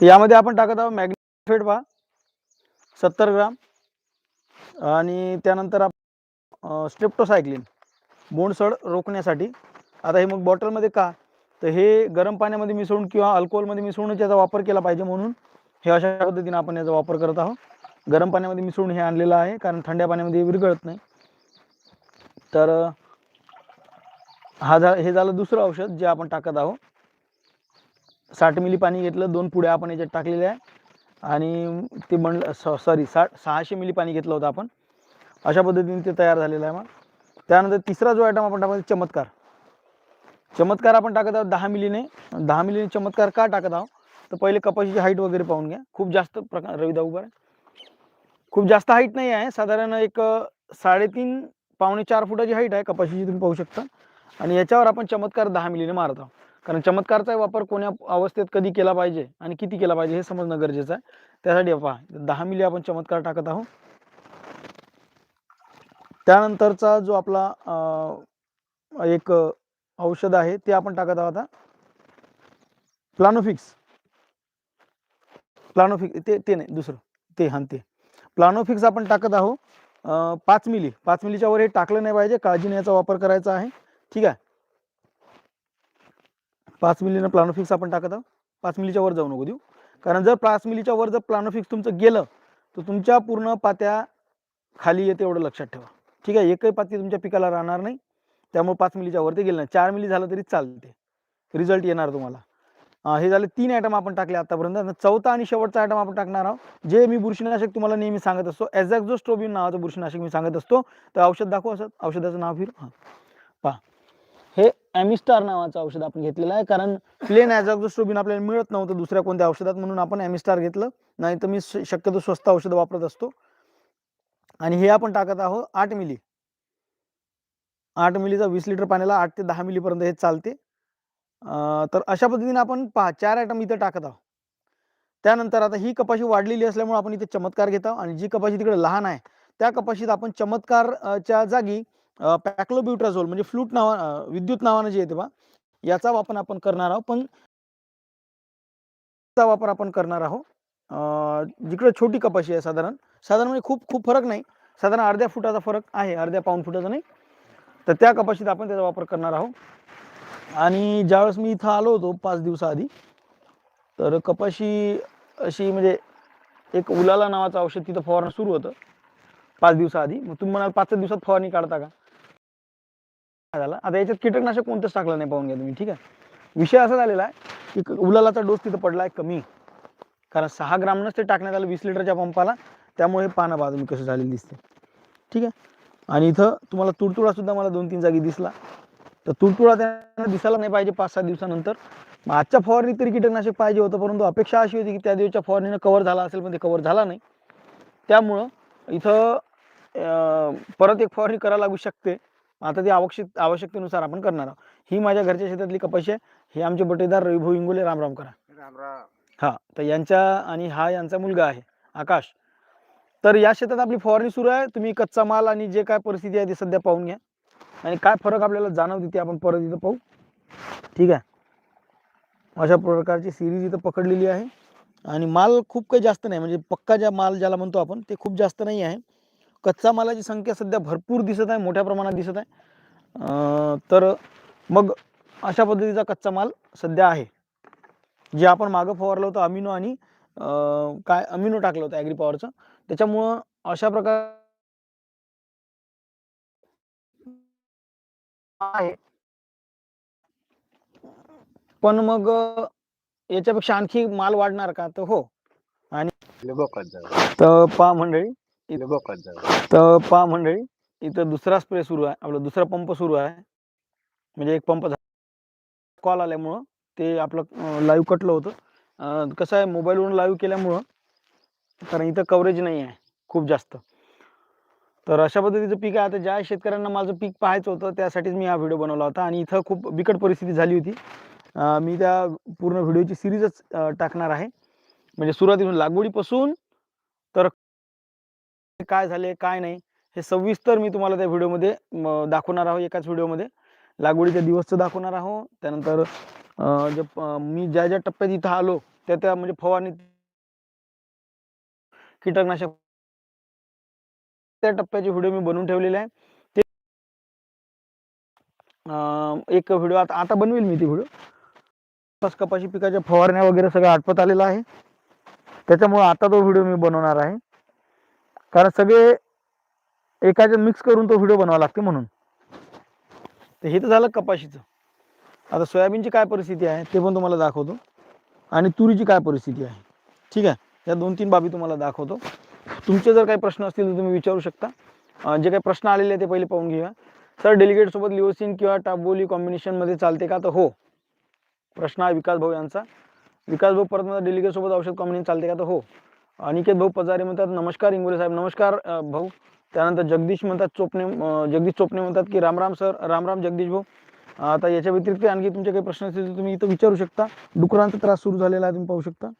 तर यामध्ये आपण टाकत आहोत मॅग्नेफेट पहा. सत्तर ग्राम. आणि त्यानंतर आप स्ट्रेप्टोसायक्लिन. बोंडसड रोखण्यासाठी. आता हे मग बॉटलमध्ये का? तर हे गरम पाण्यामध्ये मिसळून किंवा अल्कोहोलमध्ये मिसळून याचा वापर केला पाहिजे म्हणून हे अशा पद्धतीने आपण याचा वापर करत आहोत. गरम पाण्यामध्ये मिसळून हे आणलेलं आहे कारण थंड्या पाण्यामध्ये विरघळत नाही. तर हा झा हे झालं दुसरं औषध जे आपण टाकत आहोत. साठ मिली पाणी घेतलं दोन पुड्या आपण याच्यात टाकलेल्या आहे. आणि ते म्हणलं सॉरी साठ सहाशे मिली पाणी घेतलं होतं आपण. अशा पद्धतीने ते तयार झालेलं आहे मग. त्यानंतर तिसरा जो आयटम आपण टाकतो चमत्कार. चमत्कार आपण टाकत आहोत दहा मिलीने. दहा मिलीने चमत्कार का टाकत आहोत? तर पहिले कपाशीची हाईट वगैरे पाहून घ्या. खूप जास्त प्रकार रविदा उभा आहे खूप जास्त हाईट नाही आहे. साधारण एक साडेतीन पावणे चार फुटाची हाईट आहे कपाशीची तुम्ही पाहू शकता. आणि याच्यावर आपण चमत्कार दहा मिलीने मारत आहोत. कारण चमत्कारचा वापर कोण्या अवस्थेत कधी केला पाहिजे आणि किती केला पाहिजे हे समजणं गरजेचं आहे. त्यासाठी पहा दहा मिली आपण चमत्कार टाकत आहोत. त्यानंतरचा जो आपला एक औषध आहे ते आपण टाकत आहोत आता. प्लानोफिक्स प्लानोफिक्स ते ते नाही दुसरं ते हां ते. प्लानोफिक्स आपण टाकत आहोत पाच मिली. पाच मिलीच्या वर हे टाकलं नाही पाहिजे काळजीने याचा वापर करायचा आहे. ठीक आहे? पाच मिलीनं प्लानोफिक्स आपण टाकत आहोत. पाच मिलीच्या वर जाऊ नको देऊ. कारण जर पाच मिलीच्या वर जर प्लानोफिक्स तुमचं गेलं तर तुमच्या पूर्ण पात्या खाली येते एवढं लक्षात ठेवा. ठीक आहे? एकही पाती तुमच्या पिकाला राहणार नाही. त्यामुळे पाच मिलीच्या वर ते गेलं नाही. चार मिली झालं तरी चालते. रिझल्ट येणार तुम्हाला. हे झाले तीन आयटम आपण टाकले आतापर्यंत. चौथा आणि शेवटचा आयटम आपण टाकणार आहोत. जे मी बुरशीनाशक तुम्हाला नेहमी सांगत असतो ॲझॅक्झोस्ट्रोबिन नावाचं बुरशीनाशक मी सांगत असतो. तर औषध दाखवू असं औषधाचं नाव फिर. हां. ॲमिस्टार नावाचं औषध आपण घेतलेलं आहे. कारण प्लेन ॲझॉक्झोस्ट्रोबिन आपल्याला मिळत नव्हतं दुसऱ्या कोणत्या औषधात म्हणून आपण ॲमिस्टार घेतलं. नाही तर मी शक्यतो स्वस्त औषध वापरत असतो. आणि हे आपण टाकत आहोत आठ मिली. आठ मिलीचा वीस लिटर पाण्याला आठ ते दहा मिलीपर्यंत हे चालते. तर अशा पद्धतीने आपण पहा चार आयटम इथं टाकत आहोत. त्यानंतर आता ही कपाशी वाढलेली असल्यामुळे आपण इथे चमत्कार घेत आहोत. आणि जी कपाशी तिकडे लहान आहे त्या कपाशीत आपण चमत्कारच्या जागी पॅक्लोब्युट्राझोल म्हणजे फ्लूट नावा विद्युत नावानं जे येते बा याचा वापर आपण करणार आहोत. पण चा वापर आपण करणार आहोत. जिकडे छोटी कपाशी आहे साधारण साधारण म्हणजे खूप खूप फरक नाही. साधारण अर्ध्या फुटाचा फरक आहे अर्ध्या पाऊन फुटाचा नाही. तर त्या कपाशीत आपण त्याचा वापर करणार आहोत. आणि ज्यावेळेस मी इथं आलो होतो पाच दिवसाआधी तर कपाशी अशी म्हणजे एक उलाला नावाचं औषध तिथं फवारणं सुरू होतं. पाच दिवसाआधी. मग तुम्ही म्हणाल पाच दिवसात फवारणी काढता का? काय आता याच्यात कीटकनाशक कोणतंच टाकलं नाही पाहून घ्या तुम्ही ठीक आहे? विषय असा झालेला आहे की उलालाचा डोस तिथं पडला आहे कमी. कारण सहा ग्रामनंच ते टाकण्यात आलं वीस लिटरच्या पंपाला त्यामुळे पानं पहा तुम्ही कसं झालेली दिसते ठीक आहे? आणि इथं तुम्हाला तुडतुडा सुद्धा मला दोन तीन जागी दिसला. तर तुडतुडा त्यांना दिसायला नाही पाहिजे पाच सात दिवसानंतर. मग आजच्या फवारणी तरी कीटकनाशक पाहिजे होतं परंतु अपेक्षा अशी होती की त्या दिवसच्या फवारणीनं कव्हर झाला असेल पण ते कव्हर झाला नाही. त्यामुळं इथं परत एक फवारणी करायला लागू शकते. आता ती आवश्यक आवश्यकतेनुसार आपण करणार आहोत. ही माझ्या घरच्या शेतातली कपाशी आहे. हे आमचे बटेदार रविभाऊ इंगोले राम राम. करा हा तर यांच्या आणि हा यांचा मुलगा आहे आकाश. तर या शेतात आपली फवारणी सुरू आहे. तुम्ही कच्चा माल आणि जे काय परिस्थिती आहे ते सध्या पाहून घ्या. आणि काय फरक आपल्याला जाणवते ते आपण परत इथं पाहू. ठीक आहे? अशा प्रकारची सिरीज इथं पकडलेली आहे. आणि माल खूप काही जास्त नाही. म्हणजे पक्का ज्या माल ज्याला म्हणतो आपण ते खूप जास्त नाही आहे. कच्चा मालाची संख्या सध्या भरपूर दिसत आहे मोठ्या प्रमाणात दिसत आहे. अं, तर मग अशा पद्धतीचा कच्चा माल सध्या आहे. जे आपण मागं फवारलं होतं अमिनो आणि काय अमिनो टाकलं होतं ॲग्री पॉवरचं त्याच्यामुळं अशा प्रकार आहे. पण मग याच्यापेक्षा आणखी माल वाढणार का? तर हो. जाऊ तर पा मंडळी तर पा मंडळी इथं दुसरा स्प्रे सुरू आहे. आपला दुसरा पंप सुरू आहे. म्हणजे एक पंप कॉल आल्यामुळं ते आपलं लाईव्ह कटलं होतं. कसं आहे मोबाईलवरून लाईव्ह केल्यामुळं कारण इथं कव्हरेज नाही आहे खूप जास्त. तर अशा पद्धतीचं पीक आहे. आता ज्या शेतकऱ्यांना माझं पीक पाहायचं होतं त्यासाठीच मी हा व्हिडिओ बनवला होता. आणि इथं खूप बिकट परिस्थिती झाली होती. मी त्या पूर्ण व्हिडिओची सिरीजच टाकणार आहे. म्हणजे सुरुवातीपासून लागवडीपासून तर काय झाले काय नाही हे सविस्तर मी तुम्हाला त्या व्हिडिओमध्ये दाखवणार आहोत एकाच व्हिडिओमध्ये. लागवडीच्या दिवसचं दाखवणार आहोत त्यानंतर जे मी ज्या ज्या टप्प्यात इथं आलो त्या त्या म्हणजे फवारणी कीटकनाशक त्या टप्प्याचे व्हिडिओ मी बनवून ठेवलेले आहे. ते एक व्हिडिओ आता आता बनवेल मी ती व्हिडिओ. कपाशी पिकाच्या फवारण्या वगैरे सगळं आटपत आलेलं आहे. त्याच्यामुळे आता तो व्हिडिओ मी बनवणार आहे. कारण सगळे एकाच्या मिक्स करून तो व्हिडिओ बनवावा लागते म्हणून. तर हे तर झालं कपाशीचं. आता सोयाबीनची काय परिस्थिती आहे ते पण तुम्हाला दाखवतो. आणि तुरीची काय परिस्थिती आहे. ठीक आहे? या दोन तीन बाबी तुम्हाला दाखवतो. तुमचे जर काही प्रश्न असतील तर तुम्ही विचारू शकता. जे काही प्रश्न आलेले आहेत ते पहिले पाहून घेऊया. सर डेलिगेटसोबत लिओसिन किंवा टाबोली कॉम्बिनेशनमध्ये चालते का? तर हो. प्रश्न आहे विकास भाऊ यांचा. विकास भाऊ परत म्हणतात औषध कॉम्बिनेशन चालते का? तर हो. अनिकेत भाऊ पजारे म्हणतात नमस्कार इंगोले साहेब नमस्कार भाऊ. त्यानंतर जगदीश म्हणतात चोपणे जगदीश चोपणे म्हणतात की रामराम सर रामराम जगदीश भाऊ. आता याच्या व्यतिरिक्त आणखी तुमचे काही प्रश्न असतील तर तुम्ही इथं विचारू शकता. डुकरांचा त्रास सुरू झालेला आहे तुम्ही पाहू शकता.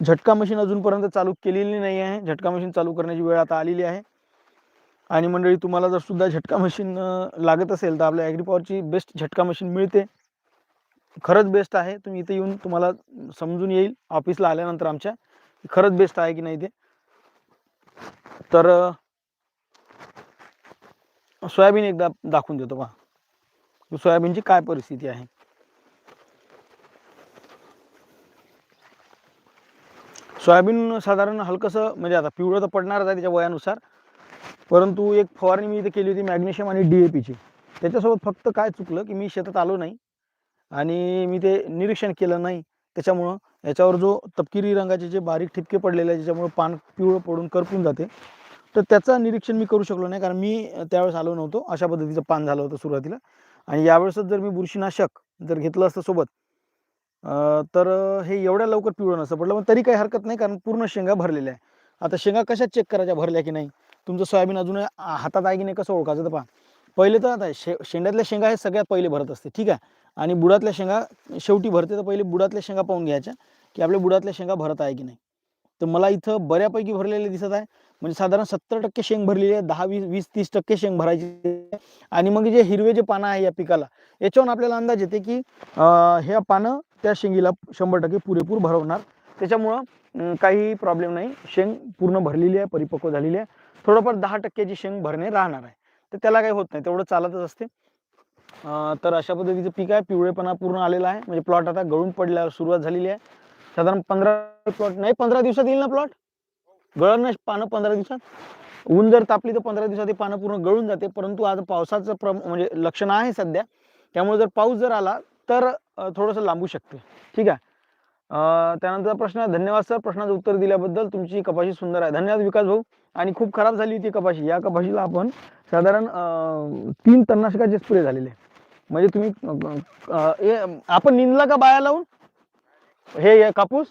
झटका मशीन अजूनपर्यंत चालू केलेली नाही आहे. झटका मशीन चालू करण्याची वेळ आता आलेली आहे. आणि मंडळी तुम्हाला जर सुद्धा झटका मशीन लागत असेल तर आपल्या ॲग्रीपॉवरची बेस्ट झटका मशीन मिळते. खरंच बेस्ट आहे. तुम्ही इथे येऊन तुम्हाला समजून येईल. ऑफिसला आल्यानंतर आमच्या. खरंच बेस्ट आहे की नाही ते? तर सोयाबीन एकदा दाखवून देतो पहा. सोयाबीनची काय परिस्थिती आहे? सोयाबीन साधारण हलकंसं म्हणजे आता पिवळं तर पडणारच आहे त्याच्या वयानुसार. परंतु एक फवारणी मी इथे केली होती मॅग्नेशियम आणि डी ए पीची त्याच्यासोबत फक्त काय चुकलं की मी शेतात आलो नाही. आणि मी ते निरीक्षण केलं नाही. त्याच्यामुळं याच्यावर जो तपकिरी रंगाचे जे बारीक ठिपके पडलेले आहे ज्याच्यामुळं पान पिवळं पडून करपून जाते तर त्याचं निरीक्षण मी करू शकलो नाही. कारण मी त्यावेळेस आलो नव्हतो. अशा पद्धतीचं पान झालं होतं सुरुवातीला. आणि यावेळेसच जर मी बुरशीनाशक जर घेतलं असतं सोबत तर हे एवढ्या लवकर पिवळं नसतं पडलं. पण तरी काही हरकत नाही. कारण पूर्ण शेंगा भरलेल्या आहे आता शेंगा कशा चेक करायच्या? भरल्या की नाही? तुमचं सोयाबीन अजून हातात आहे की नाही? कसं ओळखायचं? तर पहा. पहिले तर आता शे शेंड्यातल्या शेंगा हे सगळ्यात पहिले भरत असते. ठीक आहे? आणि बुडातल्या शेंगा शेवटी भरते तर पहिले बुडातल्या शेंगा पाहून घ्यायच्या की आपल्या बुडातल्या शेंगा भरत आहे की नाही. तर मला इथं बऱ्यापैकी भरलेले दिसत आहे. म्हणजे साधारण सत्तर टक्के शेंग भरलेली आहे दहा वीस वीस तीस टक्के शेंग भरायची आणि मग जे हिरवे जे पानं आहे या पिकाला याच्यावरून आपल्याला अंदाज येते की हे ह्या पानं त्या शेंगीला शंभर टक्के पुरेपूर भरवणार. त्याच्यामुळं काही प्रॉब्लेम नाही. शेंग पूर्ण भरलेली आहे परिपक्व झालेली आहे. थोडंफार दहा टक्क्याची शेंग भरणे राहणार आहे. तर त्याला काही होत नाही. तेवढं चालतच असते. तर अशा पद्धतीचं पीक आहे. पिवळेपणा पूर्ण आलेला आहे. म्हणजे प्लॉट आता गळून पडल्यावर सुरुवात झालेली आहे. साधारण पंधरा प्लॉट नाही पंधरा दिवसात येईल ना प्लॉट गळण नाही पानं पंधरा दिवसात? ऊन जर तापली तर पंधरा दिवसात हे पानं पूर्ण गळून जाते. परंतु आज पावसाचं प्रम म्हणजे लक्षण आहे सध्या. त्यामुळे जर पाऊस जर आला तर थोडंसं लांबू शकते. ठीक आहे? त्यानंतर प्रश्न धन्यवाद सर. प्रश्नाचं उत्तर दिल्याबद्दल तुमची कपाशी सुंदर आहे. धन्यवाद विकास भाऊ. आणि खूप खराब झाली होती कपाशी. या कपाशीला आपण साधारण तीन तणनाशकाचे स्प्रे झालेले. म्हणजे तुम्ही आपण निंदला का बाया लावून? हे कापूस?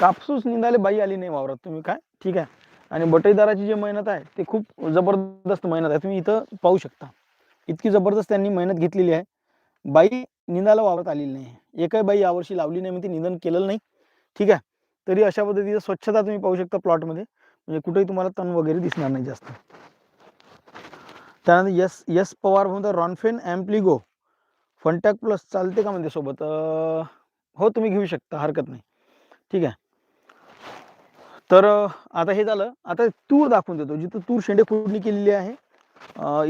कापूस निंदाले बाई आली नाही वावरात. तुम्ही काय? ठीक आहे. आणि बटईदाराची जी मेहनत आहे ते खूप जबरदस्त मेहनत आहे. तुम्ही इथं पाहू शकता. इतकी जबरदस्त त्यांनी मेहनत घेतलेली आहे. बाई निंदाला वावरत आलेली नाही. एकही बाई यावर्षी लावली नाही म्हणजे निंदन केलेलं नाही. ठीक आहे. तरी अशा पद्धतीचं स्वच्छता तुम्ही पाहू शकता प्लॉटमध्ये. म्हणजे कुठेही तुम्हाला तण वगैरे दिसणार नाही जास्त. त्यानंतर यस यस पवार म्हणतो रॉनफेन ॲम्प्लिगो फंटॅक प्लस चालते का म्हणते सोबत? हो तुम्ही घेऊ शकता हरकत नाही. ठीक आहे. तर आता हे झालं. आता तूर दाखवून देतो. जिथं तूर शेंडे खुडणी केलेली आहे.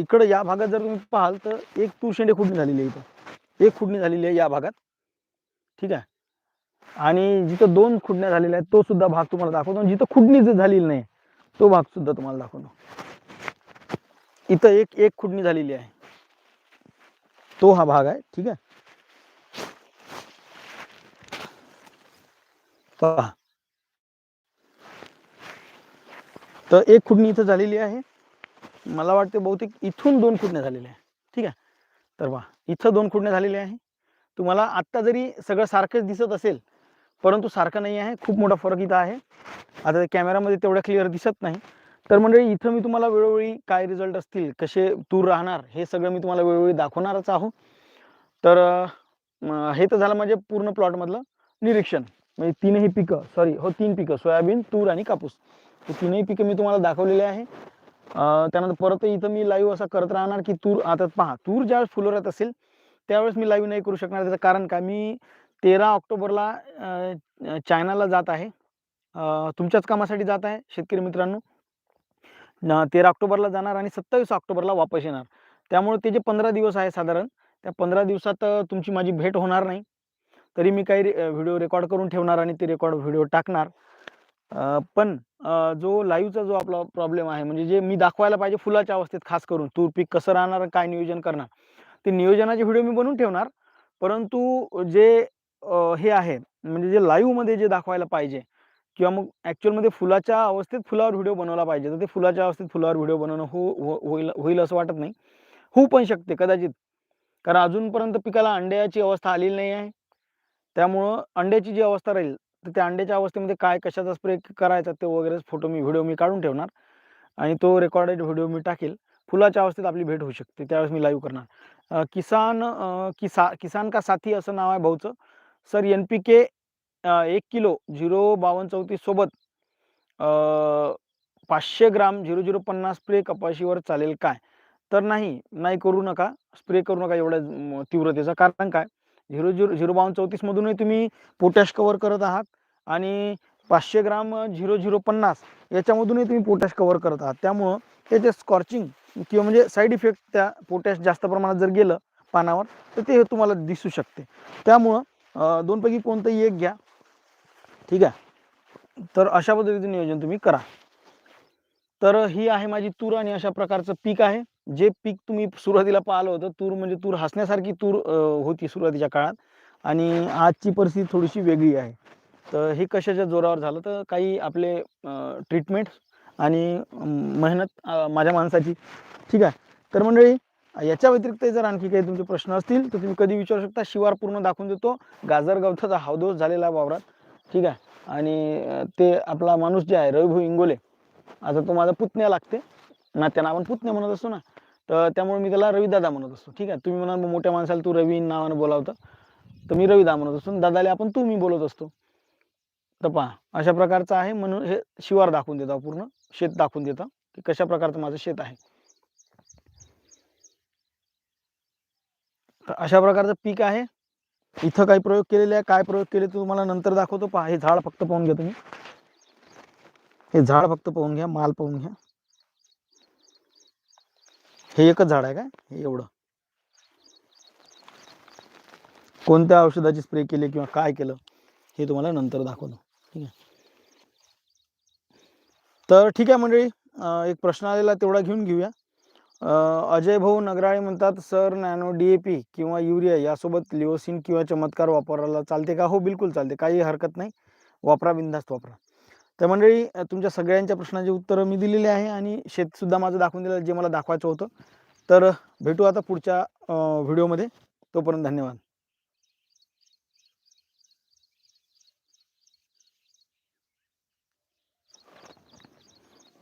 इकडं या भागात जर तुम्ही पाहाल तर एक तूर शेंडे खुडणी झालेली आहे इथं. एक खुडणी झालेली आहे या भागात. ठीक आहे. आणि जिथं दोन खुडण्या झालेल्या आहेत तो सुद्धा भाग तुम्हाला दाखवतो. आणि जिथं खुडणी जर झालेली नाही तो भाग सुद्धा तुम्हाला दाखवतो. इथं एक एक खुडणी झालेली आहे. तो हा भाग आहे ठीक आहे? पहा. तर एक खुडणी इथं झालेली आहे. मला वाटते बहुतेक इथून दोन खुडण्या झालेल्या आहे ठीक आहे? तर वा इथं दोन खुडण्या झालेल्या आहे. तुम्हाला आत्ता जरी सगळं सारखंच दिसत असेल परंतु सारखं नाही आहे. खूप मोठा फरक इथं आहे. आता कॅमेरामध्ये तेवढं क्लिअर दिसत नाही. तर मंडळी इथं मी तुम्हाला वेळोवेळी काय रिझल्ट असतील कसे तूर राहणार हे सगळं मी तुम्हाला वेळोवेळी दाखवणारच आहो. तर हे तर झालं म्हणजे पूर्ण प्लॉटमधलं निरीक्षण. म्हणजे तीनही पिकं सॉरी हो तीन पिकं सोयाबीन तूर आणि कापूस. हे तीनही पिकं मी तुम्हाला दाखवलेले आहे. त्यानंतर परत इथं मी लाईव्ह असा करत राहणार की तूर आता पहा तूर ज्यावेळेस फुलोऱ्यात असेल त्यावेळेस मी लाईव्ह नाही करू शकणार. त्याचं कारण काय मी तेरा ऑक्टोबरला चायनाला जात आहे. तुमच्याच कामासाठी जात आहे शेतकरी मित्रांनो. तेरा ऑक्टोबरला जाणार आणि सत्तावीस ऑक्टोबरला वापस येणार. त्यामुळे ते जे पंधरा दिवस आहे साधारण त्या पंधरा दिवसात तुमची माझी भेट होणार नाही. तरी मी काही व्हिडिओ रेकॉर्ड करून ठेवणार आणि ते रेकॉर्ड व्हिडिओ टाकणार. पण जो लाईव्हचा जो आपला प्रॉब्लेम आहे म्हणजे जे मी दाखवायला पाहिजे फुलाच्या अवस्थेत खास करून तूर पीक कसं राहणार काय नियोजन करणार ते नियोजनाचे व्हिडिओ मी बनवून ठेवणार. परंतु जे हे आहे म्हणजे जे लाईव्हमध्ये जे दाखवायला पाहिजे किंवा मग ॲक्च्युअलमध्ये फुलाच्या अवस्थेत फुलावर व्हिडिओ बनवला पाहिजे. तर ते फुलाच्या अवस्थेत फुलावर व्हिडिओ बनवणं हो, हो होईल होईल असं वाटत नाही. होऊ पण शकते कदाचित. कारण अजूनपर्यंत पिकाला अंड्याची अवस्था आलेली नाही आहे. त्यामुळं अंड्याची जी अवस्था राहील तर त्या अंड्याच्या अवस्थेमध्ये काय कशाचा स्प्रे करायचा ते वगैरे फोटो मी व्हिडिओ मी काढून ठेवणार. आणि तो रेकॉर्डेड व्हिडिओ मी टाकेल. फुलाच्या अवस्थेत आपली भेट होऊ शकते. त्यावेळेस मी लाईव्ह करणार. किसान किसा किसान का साथी असं नाव आहे भाऊचं. सर एन पी के एक किलो झिरो बावन्न चौतीस सोबत पाचशे ग्राम झिरो झिरो पन्नास स्प्रे कपाशीवर चालेल काय? तर नाही नाही करू नका. स्प्रे करू नका एवढ्या तीव्रतेचा. कारण काय? झिरो झिरो झिरो बावन्न चौतीसमधूनही तुम्ही पोटॅश कवर करत आहात आणि पाचशे ग्राम झिरो झिरो पन्नास याच्यामधूनही तुम्ही पोटॅश कवर करत आहात. त्यामुळं त्याचे स्कॉर्चिंग किंवा म्हणजे साईड इफेक्ट त्या पोटॅश जास्त प्रमाणात जर गेलं पानावर तर ते तुम्हाला दिसू शकते. त्यामुळं दोनपैकी कोणतंही एक घ्या. ठीक आहे? तर अशा पद्धतीचं नियोजन तुम्ही करा. तर ही आहे माझी तूर आणि अशा प्रकारचं पीक आहे. जे पीक तुम्ही सुरुवातीला पाहिलं होतं तूर म्हणजे तूर हसण्यासारखी तूर होती सुरुवातीच्या काळात. आणि आजची परिस्थिती थोडीशी वेगळी आहे. तर हे कशाच्या जोरावर झालं? तर काही आपले ट्रीटमेंट आणि मेहनत माझ्या माणसाची. ठीक आहे? तर मंडळी याच्या व्यतिरिक्त जर आणखी काही तुमचे प्रश्न असतील तर तुम्ही कधी विचारू शकता. शिवार पूर्ण दाखवून देतो. गाजर गवताचा हावदोस झालेला वावरात. ठीक आहे? आणि ते आपला माणूस जे आहे रविभाऊ इंगोले आता तो माझा पुतण्या लागते. ना त्यांना आपण पुतण्या म्हणत असतो ना तर त्यामुळे मी त्याला रविदादा म्हणत असतो. ठीक आहे? तुम्ही म्हणाल मग मोठ्या माणसाला तू रवी नावानं बोलावतं. तर मी रविदा म्हणत असतो. दादाला आपण तू मी बोलत असतो. तर पहा अशा प्रकारचं आहे म्हणून हे शिवार दाखवून देतो पूर्ण. शेत दाखवून देतं. की कशा प्रकारचं माझं शेत आहे. तर अशा प्रकारचं पीक आहे. इथं काही प्रयोग केलेले आहे काय प्रयोग केले ते तुम्हाला नंतर दाखवतो. पहा हे झाड फक्त पाहून घ्या तुम्ही. हे झाड फक्त पाहून घ्या माल पाहून घ्या. हे एकच झाड आहे काय? हे एवढं. कोणत्या औषधाची स्प्रे केली किंवा काय केलं हे तुम्हाला नंतर दाखवतो. ठीक आहे? तर ठीक आहे मंडळी एक प्रश्न आलेला तेवढा घेऊन घेऊया. अजय भाऊ नगराळे म्हणतात sir nano D A P किंवा युरिया यासोबत लिओसिन किंवा चमत्कार वापरायला चालते का? हो बिलकुल चालते. काही हरकत नाही. वापरा बिंदास्त वापरा. तर मंडळी तुमच्या सगळ्यांच्या प्रश्नाची उत्तरं मी दिलेली आहे आणि शेतसुद्धा माझं दाखवून दिलं जे मला दाखवायचं होतं. तर भेटू आता पुढच्या व्हिडिओमध्ये. तोपर्यंत धन्यवाद.